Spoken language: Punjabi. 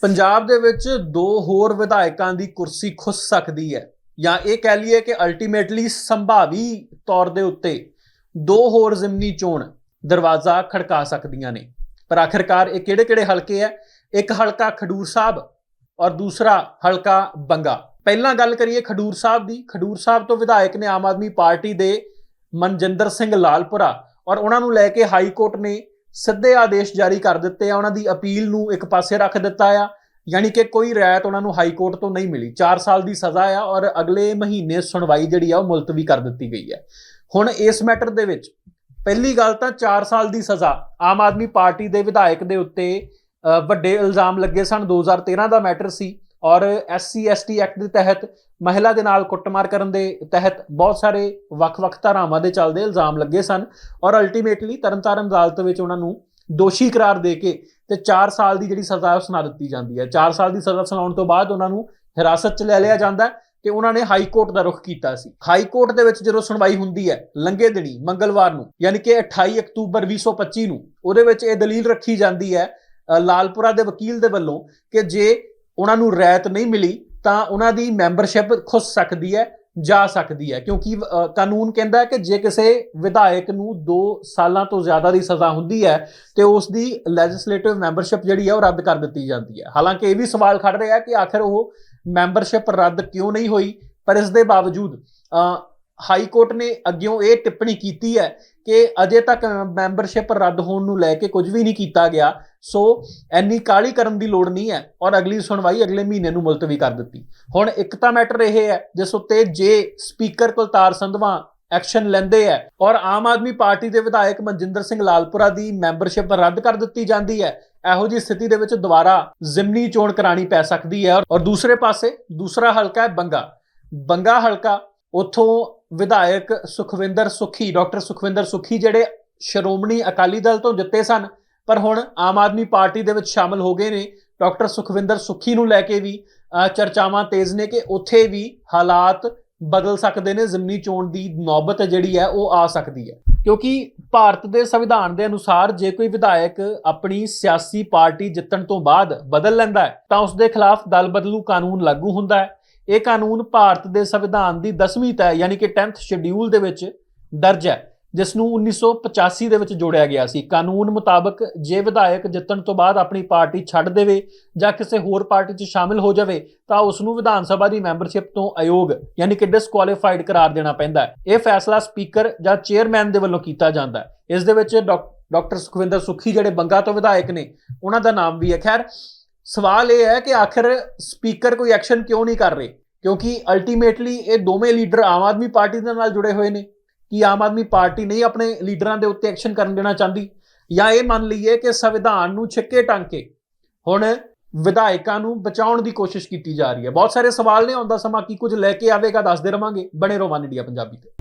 ਪੰਜਾਬ ਦੇ ਵਿੱਚ ਦੋ ਹੋਰ ਵਿਧਾਇਕਾਂ ਦੀ ਕੁਰਸੀ ਖੁੱਸ ਸਕਦੀ ਹੈ। ਜਾਂ ਇਹ ਕਹਿ ਲਈਏ ਕਿ ਅਲਟੀਮੇਟਲੀ ਸੰਭਾਵੀ ਤੌਰ ਦੇ ਉੱਤੇ ਦੋ ਹੋਰ ਜ਼ਿਮਨੀ ਚੋਣ ਦਰਵਾਜ਼ਾ ਖੜਕਾ ਸਕਦੀਆਂ ਨੇ। ਪਰ ਆਖਿਰਕਾਰ ਇਹ ਕਿਹੜੇ-ਕਿਹੜੇ ਹਲਕੇ ਹੈ? ਇੱਕ ਹਲਕਾ ਖਡੂਰ ਸਾਹਿਬ ਔਰ ਦੂਸਰਾ ਹਲਕਾ ਬੰਗਾ। ਪਹਿਲਾਂ ਗੱਲ ਕਰੀਏ ਖਡੂਰ ਸਾਹਿਬ ਦੀ। ਖਡੂਰ ਸਾਹਿਬ ਤੋਂ ਵਿਧਾਇਕ ਨੇ ਆਮ ਆਦਮੀ ਪਾਰਟੀ ਦੇ ਮਨਜਿੰਦਰ ਸਿੰਘ ਲਾਲਪੁਰਾ ਔਰ ਉਹਨਾਂ ਨੂੰ ਲੈ ਕੇ ਹਾਈ ਕੋਰਟ ਨੇ ਸਿੱਧੇ ਆਦੇਸ਼ ਜਾਰੀ ਕਰ ਦਿੱਤੇ ਆ ਉਹਨਾਂ ਦੀ ਅਪੀਲ ਨੂੰ ਇੱਕ ਪਾਸੇ ਰੱਖ ਦਿੱਤਾ ਆ ਯਾਨੀ ਕਿ ਕੋਈ ਰਾਇਤ ਉਹਨਾਂ ਨੂੰ ਹਾਈ ਕੋਰਟ ਤੋਂ ਨਹੀਂ ਮਿਲੀ। 4 ਸਾਲ ਦੀ ਸਜ਼ਾ ਆ ਔਰ ਅਗਲੇ ਮਹੀਨੇ ਸੁਣਵਾਈ ਜਿਹੜੀ ਆ ਉਹ ਮੁਲਤਵੀ ਕਰ ਦਿੱਤੀ ਗਈ ਹੈ ਹੁਣ ਇਸ ਮੈਟਰ ਦੇ ਵਿੱਚ ਪਹਿਲੀ ਗੱਲ ਤਾਂ 4 ਸਾਲ ਦੀ ਸਜ਼ਾ ਆਮ ਆਦਮੀ ਪਾਰਟੀ ਦੇ ਵਿਧਾਇਕ ਦੇ ਉੱਤੇ ਅ, ਵੱਡੇ ਇਲਜ਼ਾਮ ਲੱਗੇ ਸਨ। 2013 ਦਾ ਮੈਟਰ ਸੀ। ਔਰ ਐਸਸੀ ਐਸਟੀ ਐਕਟ ਦੇ ਤਹਿਤ ਮਹਿਲਾ ਦੇ ਨਾਲ ਕੁੱਟਮਾਰ ਕਰਨ ਦੇ ਤਹਿਤ ਬਹੁਤ ਸਾਰੇ ਵੱਖ-ਵੱਖ ਧਾਰਾਵਾਂ ਦੇ ਚੱਲਦੇ ਇਲਜ਼ਾਮ ਲੱਗੇ ਸਨ ਔਰ ਅਲਟੀਮੇਟਲੀ ਤਰਨਤਾਰਨ ਅਦਾਲਤ ਵਿੱਚ ਉਹਨਾਂ ਨੂੰ ਦੋਸ਼ੀ ਕਰਾਰ ਦੇ ਕੇ ਤੇ 4 ਸਾਲ ਦੀ ਜਿਹੜੀ ਸਜ਼ਾ ਸੁਣਾ ਦਿੱਤੀ ਜਾਂਦੀ ਹੈ। 4 ਸਾਲ ਦੀ ਸਜ਼ਾ ਸੁਣਾਉਣ ਤੋਂ ਬਾਅਦ ਉਹਨਾਂ ਨੂੰ ਹਿਰਾਸਤ 'ਚ ਲੈ ਲਿਆ ਜਾਂਦਾ ਹੈ ਤੇ ਉਹਨਾਂ ਨੇ ਹਾਈ ਕੋਰਟ ਦਾ ਰੁਖ ਕੀਤਾ ਸੀ। ਹਾਈ ਕੋਰਟ ਦੇ ਵਿੱਚ ਜਦੋਂ ਸੁਣਵਾਈ ਹੁੰਦੀ ਹੈ ਲੰਗੇ ਦਿਨੀ, ਮੰਗਲਵਾਰ ਨੂੰ, ਯਾਨੀ ਕਿ 28 ਅਕਤੂਬਰ 2025 ਨੂੰ, ਉਹਦੇ ਵਿੱਚ ਇਹ ਦਲੀਲ ਰੱਖੀ ਜਾਂਦੀ ਹੈ ਲਾਲਪੁਰਾ ਦੇ ਵਕੀਲ ਦੇ ਵੱਲੋਂ ਕਿ ਜੇ ਉਹਨਾਂ ਨੂੰ ਰਾਇਤ ਨਹੀਂ ਮਿਲੀ, ਤਾਂ ਉਹਨਾਂ ਦੀ ਮੈਂਬਰਸ਼ਿਪ ਖੁੱਸ ਸਕਦੀ ਹੈ, ਜਾ ਸਕਦੀ ਹੈ। ਕਿਉਂਕਿ ਕਾਨੂੰਨ ਕਹਿੰਦਾ ਹੈ ਕਿ ਜੇ ਕਿਸੇ ਵਿਧਾਇਕ ਨੂੰ 2 ਸਾਲਾਂ ਤੋਂ ਜ਼ਿਆਦਾ ਦੀ ਸਜ਼ਾ ਹੁੰਦੀ ਹੈ, ਤੇ ਉਸ ਦੀ ਲੈਜਿਸਲੇਟਿਵ ਮੈਂਬਰਸ਼ਿਪ ਜਿਹੜੀ ਹੈ ਉਹ ਰੱਦ ਕਰ ਦਿੱਤੀ ਜਾਂਦੀ ਹੈ। ਹਾਲਾਂਕਿ ਇਹ ਵੀ ਸਵਾਲ ਖੜ ਰਿਹਾ ਕਿ ਆਖਿਰ ਉਹ ਮੈਂਬਰਸ਼ਿਪ ਰੱਦ ਕਿਉਂ ਨਹੀਂ ਹੋਈ, ਪਰ ਇਸ ਦੇ ਬਾਵਜੂਦ ਹਾਈ ਕੋਰਟ ਨੇ ਅੱਗਿਓਂ ਇਹ ਟਿੱਪਣੀ ਕੀਤੀ ਹੈ ਕਿ ਅਜੇ ਤੱਕ ਮੈਂਬਰਸ਼ਿਪ ਰੱਦ ਹੋਣ ਨੂੰ ਲੈ ਕੇ ਕੁਝ ਵੀ ਨਹੀਂ ਕੀਤਾ ਗਿਆ। ਸੋ ਐਨੀ ਕਾਲੀ ਕਰਨ ਦੀ ਲੋੜ ਨਹੀਂ ਹੈ ਔਰ ਅਗਲੀ ਸੁਣਵਾਈ ਅਗਲੇ ਮਹੀਨੇ ਨੂੰ ਮੁਲਤਵੀ ਕਰ ਦਿੱਤੀ। ਹੁਣ ਇੱਕ ਤਾਂ ਮੈਟਰ ਇਹ ਹੈ, ਜਿਸ ਉੱਤੇ ਜੇ ਸਪੀਕਰ ਕੁਲਤਾਰ ਸੰਧਵਾ ਐਕਸ਼ਨ ਲੈਂਦੇ ਹੈ ਔਰ ਆਮ ਆਦਮੀ ਪਾਰਟੀ ਦੇ ਵਿਧਾਇਕ ਮਨਜਿੰਦਰ ਸਿੰਘ ਲਾਲਪੁਰਾ ਦੀ ਮੈਂਬਰਸ਼ਿਪ ਰੱਦ ਕਰ ਦਿੱਤੀ ਜਾਂਦੀ ਹੈ, ਇਹੋ ਜੀ ਸਥਿਤੀ ਦੇ ਵਿੱਚ ਦੁਬਾਰਾ ਜ਼ਿਮਨੀ ਚੋਣ ਕਰਾਣੀ ਪੈ ਸਕਦੀ ਹੈ। ਔਰ ਦੂਸਰੇ ਪਾਸੇ ਦੂਸਰਾ ਹਲਕਾ ਹੈ ਬੰਗਾ। ਬੰਗਾ ਹਲਕਾ, ਉਥੋਂ ਵਿਧਾਇਕ ਸੁਖਵਿੰਦਰ ਸੁਖੀ, ਡਾਕਟਰ ਸੁਖਵਿੰਦਰ ਸੁਖੀ ਜਿਹੜੇ ਸ਼੍ਰੋਮਣੀ ਅਕਾਲੀ ਦਲ ਤੋਂ ਜਿੱਤੇ ਸਨ, ਪਰ ਹੁਣ ਆਮ ਆਦਮੀ ਪਾਰਟੀ ਦੇ ਵਿੱਚ ਸ਼ਾਮਲ ਹੋ ਗਏ ਨੇ। ਡਾਕਟਰ ਸੁਖਵਿੰਦਰ ਸੁਖੀ ਨੂੰ ਲੈ ਕੇ ਵੀ ਚਰਚਾਵਾਂ ਤੇਜ਼ ਨੇ ਕਿ ਉੱਥੇ ਵੀ ਹਾਲਾਤ ਬਦਲ ਸਕਦੇ ਨੇ, ਜ਼ਿਮਨੀ ਚੋਣ ਦੀ ਨੌਬਤ ਜਿਹੜੀ ਹੈ ਉਹ ਆ ਸਕਦੀ ਹੈ। ਕਿਉਂਕਿ ਭਾਰਤ ਦੇ ਸੰਵਿਧਾਨ ਦੇ ਅਨੁਸਾਰ ਜੇ ਕੋਈ ਵਿਧਾਇਕ ਆਪਣੀ ਸਿਆਸੀ ਪਾਰਟੀ ਜਿੱਤਣ ਤੋਂ ਬਾਅਦ ਬਦਲ ਲੈਂਦਾ ਹੈ, ਤਾਂ ਉਸ ਦੇ ਖਿਲਾਫ ਦਲ ਬਦਲੂ ਕਾਨੂੰਨ ਲਾਗੂ ਹੁੰਦਾ ਹੈ। ਇਹ ਕਾਨੂੰਨ ਭਾਰਤ ਦੇ ਸੰਵਿਧਾਨ ਦੀ 10ਵੀਂ ਤੈ ਯਾਨੀ ਕਿ 10th ਸ਼ਡਿਊਲ ਦੇ ਵਿੱਚ ਦਰਜ ਹੈ, ਜਿਸ ਨੂੰ 1985 ਦੇ ਵਿੱਚ ਜੋੜਿਆ ਗਿਆ ਸੀ। ਕਾਨੂੰਨ ਮੁਤਾਬਕ ਜੇ ਵਿਧਾਇਕ ਜਿੱਤਣ ਤੋਂ ਬਾਅਦ ਆਪਣੀ ਪਾਰਟੀ ਛੱਡ ਦੇਵੇ ਜਾਂ ਕਿਸੇ ਹੋਰ ਪਾਰਟੀ 'ਚ ਸ਼ਾਮਿਲ ਹੋ ਜਾਵੇ, ਤਾਂ ਉਸ ਨੂੰ ਵਿਧਾਨ ਸਭਾ ਦੀ ਮੈਂਬਰਸ਼ਿਪ ਤੋਂ ਅਯੋਗ, ਯਾਨੀ ਕਿ ਡਿਸਕੁਆਲੀਫਾਈਡ ਕਰਾਰ ਦੇਣਾ ਪੈਂਦਾ ਹੈ। ਇਹ ਫੈਸਲਾ ਸਪੀਕਰ ਜਾਂ ਚੇਅਰਮੈਨ ਦੇ ਵੱਲੋਂ ਕੀਤਾ ਜਾਂਦਾ ਹੈ। ਇਸ ਦੇ ਵਿੱਚ ਡਾਕ- ਡਾਕਟਰ ਸੁਖਵਿੰਦਰ ਸੁਖੀ ਜਿਹੜੇ ਬੰਗਾ ਤੋਂ ਵਿਧਾਇਕ ਨੇ, ਉਹਨਾਂ ਦਾ ਨਾਮ ਵੀ ਹੈ। ਖੈਰ ਸਵਾਲ ਇਹ ਹੈ ਕਿ ਆਖਿਰ ਸਪੀਕਰ ਕੋਈ ਐਕਸ਼ਨ ਕਿਉਂ ਨਹੀਂ ਕਰ ਰਹੇ? ਕਿਉਂਕਿ ਅਲਟੀਮੇਟਲੀ ਇਹ ਦੋਵੇਂ ਲੀਡਰ ਆਮ ਆਦਮੀ ਪਾਰਟੀ ਦੇ ਨਾਲ ਜੁੜੇ ਹੋਏ ਨੇ। ਕਿ ਆਮ ਆਦਮੀ ਪਾਰਟੀ ਨਹੀਂ ਆਪਣੇ ਲੀਡਰਾਂ ਦੇ ਉੱਤੇ ਐਕਸ਼ਨ ਕਰਨ ਦੇਣਾ ਚਾਹੁੰਦੀ? ਜਾਂ ਇਹ ਮੰਨ ਲਈਏ ਕਿ ਸੰਵਿਧਾਨ ਨੂੰ ਛਿੱਕੇ ਟੰਗ ਕੇ ਹੁਣ ਵਿਧਾਇਕਾਂ ਨੂੰ ਬਚਾਉਣ ਦੀ ਕੋਸ਼ਿਸ਼ ਕੀਤੀ ਜਾ ਰਹੀ ਹੈ। ਬਹੁਤ ਸਾਰੇ ਸਵਾਲ ਨੇ ਆਉਂਦਾ ਸਮਾਂ ਕੀ ਕੁਝ ਲੈ ਕੇ ਆਵੇਗਾ, ਦੱਸਦੇ ਰਵਾਂਗੇ। ਬਣੇ ਰਹੋ ਵਨ ਇੰਡੀਆ ਪੰਜਾਬੀ ਤੇ।